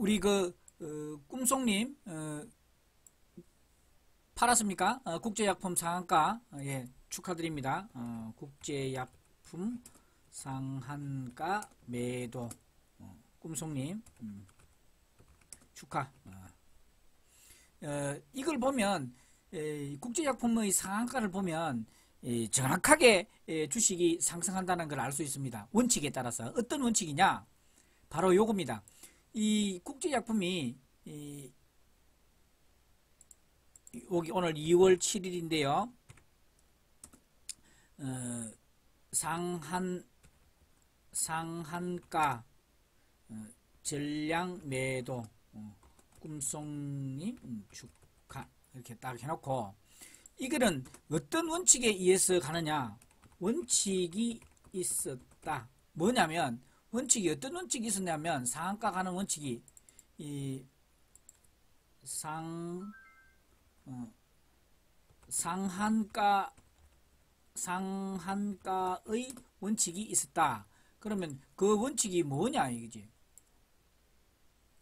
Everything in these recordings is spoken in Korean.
우리 그 어, 꿈송님 어, 팔았습니까? 어, 국제약품 상한가 어, 예 축하드립니다. 어, 국제약품 상한가 매도 어, 꿈송님 음, 축하. 어. 어, 이걸 보면 에, 국제약품의 상한가를 보면 에, 정확하게 에, 주식이 상승한다는 걸 알 수 있습니다. 원칙에 따라서 어떤 원칙이냐? 바로 요겁니다. 이 국제약품이 이, 여기 오늘 2월 7일인데요. 어, 상한 상한가 어, 전량 매도 어, 꿈송님 음, 축하 이렇게 딱 해놓고 이거는 어떤 원칙에 의해서 가느냐 원칙이 있었다 뭐냐면 원칙이 어떤 원칙이 있었냐면 상한가 가는 원칙이 이 상, 어, 상한가, 상한가의 원칙이 있었다. 그러면 그 원칙이 뭐냐, 이거지.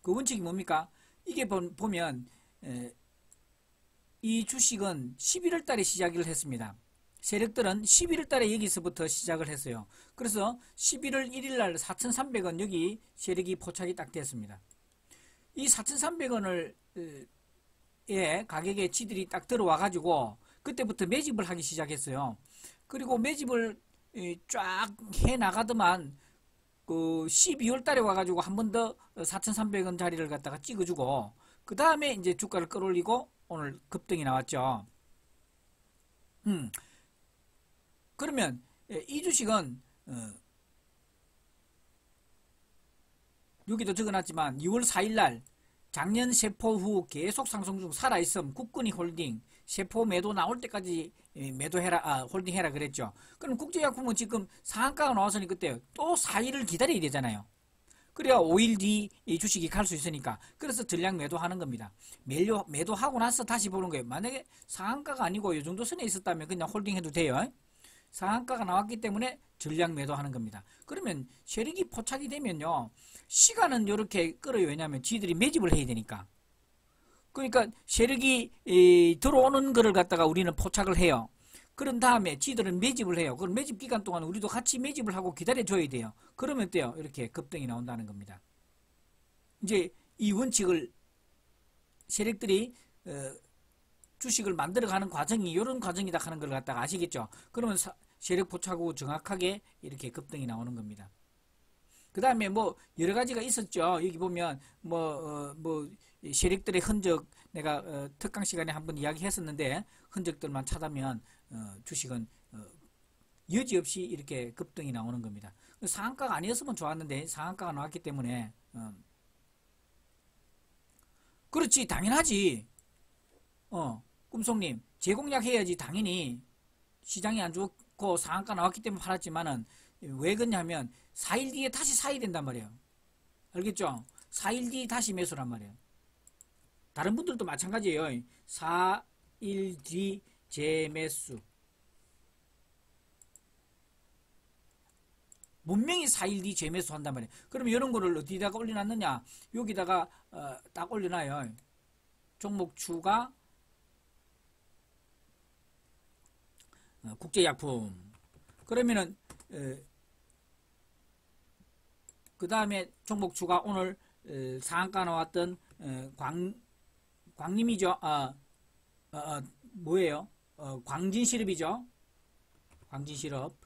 그 원칙이 뭡니까? 이게 보, 보면, 에, 이 주식은 11월 달에 시작을 했습니다. 세력들은 11월 달에 여기서부터 시작을 했어요. 그래서 11월 1일 날 4,300원 여기 세력이 포착이 딱 됐습니다. 이 4,300원을 예, 가격에 지들이 딱 들어와 가지고 그때부터 매집을 하기 시작했어요. 그리고 매집을 쫙 해 나가더만 그 12월 달에 와 가지고 한 번 더 4,300원 자리를 갖다가 찍어 주고 그다음에 이제 주가를 끌어올리고 오늘 급등이 나왔죠. 음. 그러면 이 주식은 어, 여기도 적어놨지만 2월 4일날 작년 세포 후 계속 상승 중 살아있음 국군이 홀딩 세포 매도 나올 때까지 매도해라 아, 홀딩해라 그랬죠. 그럼 국제약품은 지금 상한가가 나왔으니 그때 또 4일을 기다려야 되잖아요. 그래야 5일 뒤 이 주식이 갈 수 있으니까 그래서 전량 매도하는 겁니다. 매도, 매도하고 나서 다시 보는 거예요. 만약에 상한가가 아니고 이 정도 선에 있었다면 그냥 홀딩해도 돼요. 상한가가 나왔기 때문에 전량 매도하는 겁니다. 그러면 세력이 포착이 되면요. 시간은 이렇게 끌어요. 왜냐하면 지들이 매집을 해야 되니까. 그러니까 세력이 들어오는 거를 갖다가 우리는 포착을 해요. 그런 다음에 지들은 매집을 해요. 그럼 매집 기간 동안 우리도 같이 매집을 하고 기다려줘야 돼요. 그러면 돼요. 이렇게 급등이 나온다는 겁니다. 이제 이 원칙을 세력들이 어, 주식을 만들어가는 과정이 이런 과정이다 하는 걸 갖다가 아시겠죠? 그러면 사, 세력 포착하고 정확하게 이렇게 급등이 나오는 겁니다. 그 다음에 뭐 여러 가지가 있었죠. 여기 보면 뭐, 어, 뭐 세력들의 흔적 내가 어, 특강 시간에 한번 이야기했었는데 흔적들만 찾으면 어, 주식은 어, 여지없이 이렇게 급등이 나오는 겁니다. 상한가가 아니었으면 좋았는데 상한가가 나왔기 때문에 어. 그렇지 당연하지. 어 꿈송님 제공약 해야지 당연히 시장이 안 좋고 상한가 나왔기 때문에 팔았지만은 왜 그러냐면 4일 뒤에 다시 사야 된단 말이에요. 알겠죠? 4일 뒤 다시 매수란 말이에요. 다른 분들도 마찬가지예요. 4일 뒤 재매수. 분명히 4일 뒤 재매수 한단 말이에요. 그러면 이런 거를 어디다가 올려놨느냐? 여기다가 어, 딱 올려놔요. 종목 추가 어, 국제약품. 그러면은 그 다음에 종목 추가 오늘 에, 상한가 나왔던 에, 광 광림이죠. 아, 어, 어, 뭐예요? 어, 광진시럽이죠. 광진시럽.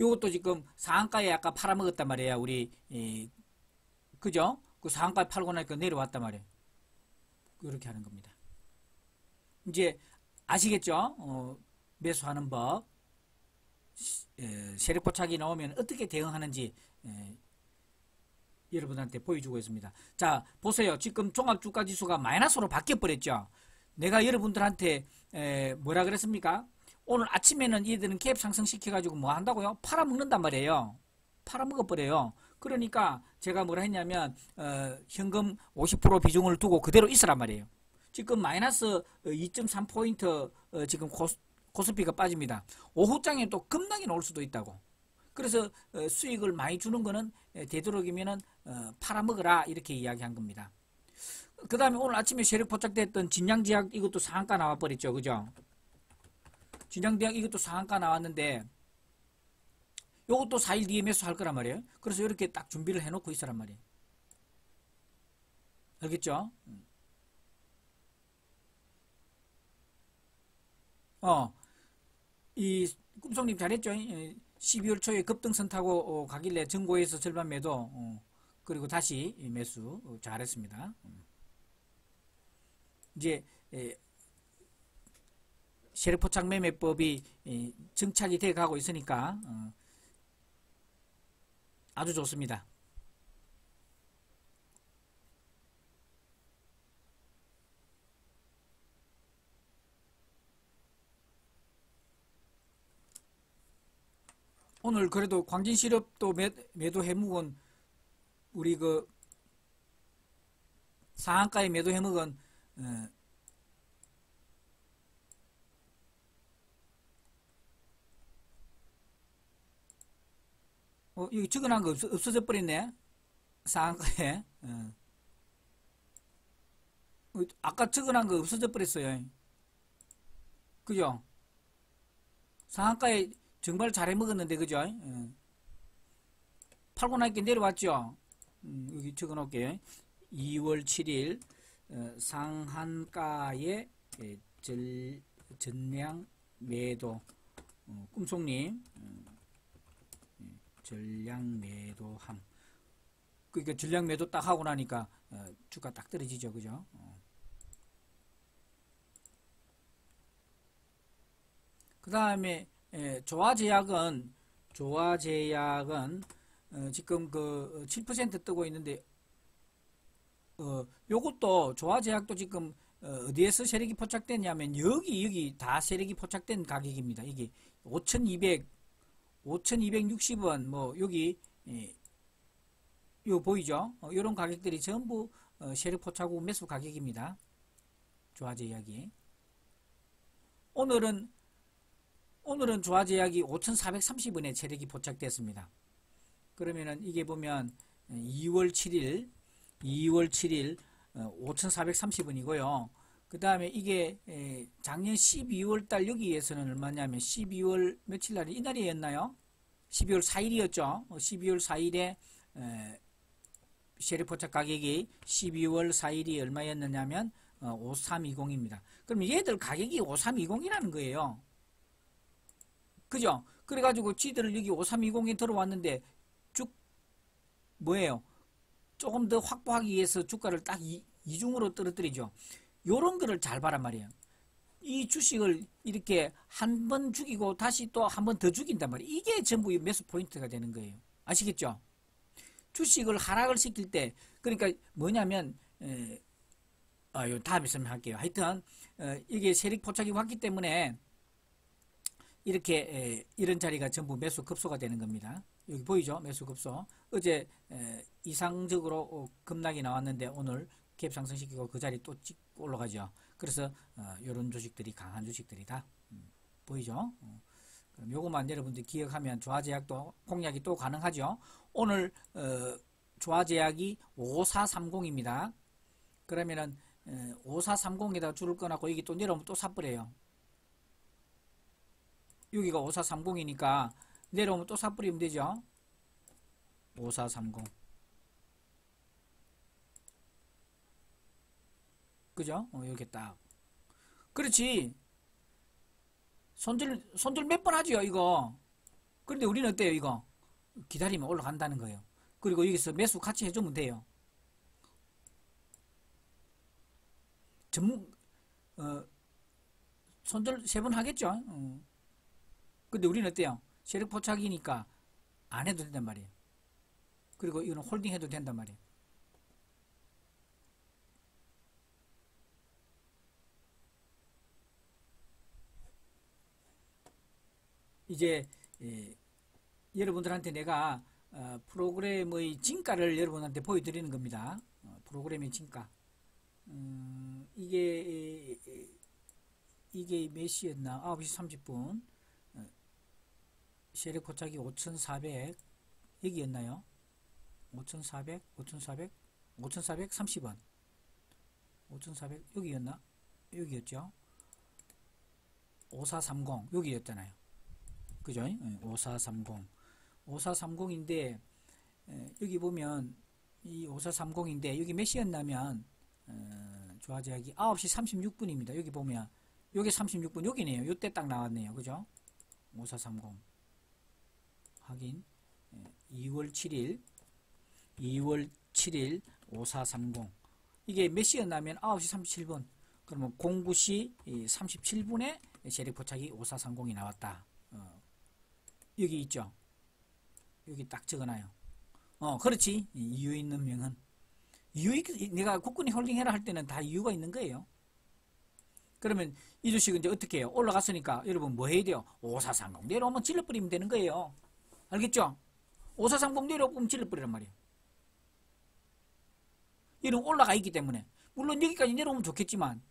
이것도 지금 상한가에 아까 팔아먹었단 말이에요. 우리 이, 그죠? 그 상한가에 팔고 나니까 내려왔단 말이에요. 그렇게 하는 겁니다. 이제 아시겠죠? 어, 매수하는 법. 세력 포착이 나오면 어떻게 대응하는지 에, 여러분한테 보여주고 있습니다. 자 보세요. 지금 종합주가지수가 마이너스로 바뀌어버렸죠. 내가 여러분들한테 에, 뭐라 그랬습니까? 오늘 아침에는 얘들은 갭 상승시켜가지고 뭐 한다고요? 팔아먹는단 말이에요. 팔아먹어버려요. 그러니까 제가 뭐라 했냐면 어, 현금 50% 비중을 두고 그대로 있으란 말이에요. 지금 마이너스 2.3포인트 어, 지금 고스, 코스피가 빠집니다. 오후장에 또 급락이 나올 수도 있다고. 그래서 어, 수익을 많이 주는 거는 에, 되도록이면은 어, 팔아먹어라 이렇게 이야기한 겁니다. 그 다음에 오늘 아침에 세력 포착됐던 진양제약 이것도 상한가 나와버렸죠. 그죠? 진양제약 이것도 상한가 나왔는데 요것도 4일 뒤에 매수할 거란 말이에요. 그래서 이렇게 딱 준비를 해놓고 있으란 말이에요. 알겠죠? 어, 이 꿈속님 잘했죠? 12월 초에 급등선 타고 어, 가길래 전고에서 절반 매도 어, 그리고 다시 매수 어, 잘했습니다. 음. 이제 세력포착 매매법이 정착이 돼 가고 있으니까 아주 좋습니다. 오늘 그래도 광진시럽도 매, 매도 해묵은 우리 그 상한가에 매도 해묵은 어, 어, 여기 적어놓은 거 없어, 없어져 버렸네. 상한가에. 어. 어 아까 적어놓은 거 없어져 버렸어요. 그죠? 상한가에 정말 잘해 먹었는데 그죠? 예. 팔고 나니까 내려왔죠? 음, 여기 적어 놓을게요. 2월 7일 어, 상한가의 예, 절, 전량 매도 어, 꿈속님 어, 예, 전량 매도함 그러니까 전량 매도 딱 하고 나니까 어, 주가 딱 떨어지죠 그죠? 어. 그 다음에 예, 조화제약은 조화제약은 어, 지금 그 7% 뜨고 있는데 어, 요것도 조화제약도 지금 어, 디에서 세력이 포착됐냐면 여기 여기 다 세력이 포착된 가격입니다. 이게 5,200 5,260원 뭐 여기 예, 요 보이죠? 어, 이런 가격들이 전부 어, 세력 포착 후 매수 가격입니다. 조화제약이 오늘은 오늘은 조화제약이 5,430원에 체력이 포착됐습니다. 그러면은 이게 보면 2월 7일 2월 7일 5,430원이고요. 그 다음에 이게 작년 12월 달 여기에서는 얼마냐면 12월 며칠 날이 이날이었나요? 12월 4일이었죠. 12월 4일에 쉐리 포착 가격이 12월 4일이 얼마였느냐면 5320입니다. 어, 그럼 얘들 가격이 5320이라는 거예요. 그죠? 그래가지고 지들을 여기 5320에 들어왔는데 쭉 뭐예요? 조금 더 확보하기 위해서 주가를 딱 이, 이중으로 떨어뜨리죠. 요런 거를 잘 봐란 말이에요. 이 주식을 이렇게 한 번 죽이고 다시 또 한 번 더 죽인단 말이에요. 이게 전부 매수 포인트가 되는 거예요. 아시겠죠? 주식을 하락을 시킬 때 그러니까 뭐냐면 에, 아, 요 다음에 설명할게요. 하여튼 어, 이게 세력 포착이 왔기 때문에 이렇게 이런 자리가 전부 매수 급소가 되는 겁니다. 여기 보이죠? 매수 급소. 어제 이상적으로 어, 급락이 나왔는데 오늘 갭 상승시키고 그 자리 또 찍고 올라가죠. 그래서 이런 어, 주식들이 강한 주식들이다. 음, 보이죠? 어, 그럼 요것만 여러분들 기억하면 조화제약도 공략이 또 가능하죠. 오늘 조화제약이 5430입니다. 그러면은 5430에다 줄을 꺼놨고 이게 또 내려오면 또 사버려요. 여기가 5430이니까 내려오면 또 사뿌리면 되죠. 5430 그죠? 어, 여기 딱. 그렇지. 손절 손절 몇번 하죠 이거? 그런데 우리는 어때요 이거? 기다리면 올라간다는 거예요. 그리고 여기서 매수 같이 해주면 돼요. 전문 어, 손절 세 번 하겠죠? 어. 근데 우리는 어때요? 세력 포착이니까 안 해도 된단 말이에요. 그리고 이거는 홀딩 해도 된단 말이에요. 이제 예, 여러분들한테 내가 어, 프로그램의 진가를 여러분한테 보여드리는 겁니다. 어, 프로그램의 진가. 음, 이게 이게 몇 시였나? 9시 30분. 세력 포착이 5,400 여기였나요? 5,400, 5,400, 5,430원. 5,400 여기였나? 여기였죠. 5430 여기였잖아요. 그죠? 5430. 5430인데 여기 보면 이 5430인데 여기 몇 시였냐면 어, 조화제약이 9시 36분입니다. 여기 보면 여기 36분 여기네요. 요때 딱 나왔네요. 그죠? 5430 확인. 2월 7일 2월 7일 5430 이게 몇 시였냐면 9시 37분. 그러면 09시 37분에 세력 포착이 5430이 나왔다. 어, 여기 있죠? 여기 딱 적어놔요. 어 그렇지. 이유 있는 명은. 이유 있, 내가 국군이 홀딩해라 할 때는 다 이유가 있는 거예요. 그러면 이 주식은 이제 어떻게 해요? 올라갔으니까 여러분 뭐 해야 돼요? 5430 내려오면 질러버리면 되는 거예요 알겠죠 5430 내려오면 질러버리란 말이에요 이런 올라가 있기 때문에 물론 여기까지 내려오면 좋겠지만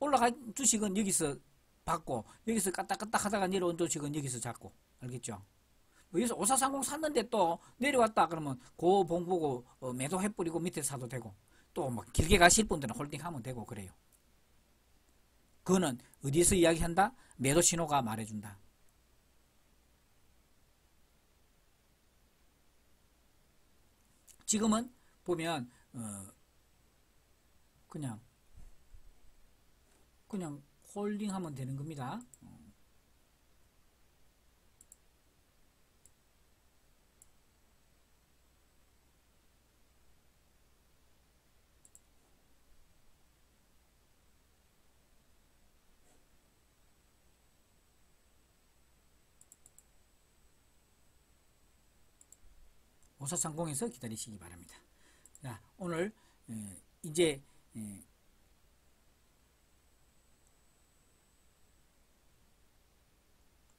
올라가 주식은 여기서 받고 여기서 까딱까딱 하다가 내려온 주식은 여기서 잡고 알겠죠? 뭐 여기서 5430 샀는데 또 내려왔다 그러면 고봉 보고 어, 매도해버리고 밑에 사도 되고 또뭐 길게 가실 분들은 홀딩하면 되고 그래요. 그거는 어디서 이야기한다? 매도 신호가 말해준다. 지금은 보면 어, 그냥 그냥 홀딩하면 되는 겁니다. 오사상공에서 기다리시기 바랍니다. 자, 오늘 에, 이제 에,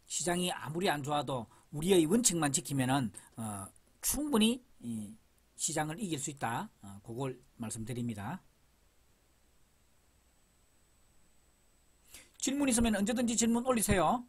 시장이 아무리 안 좋아도 우리의 원칙만 지키면은 어, 충분히 이, 시장을 이길 수 있다. 어, 그걸 말씀드립니다. 질문 있으면 언제든지 질문 올리세요.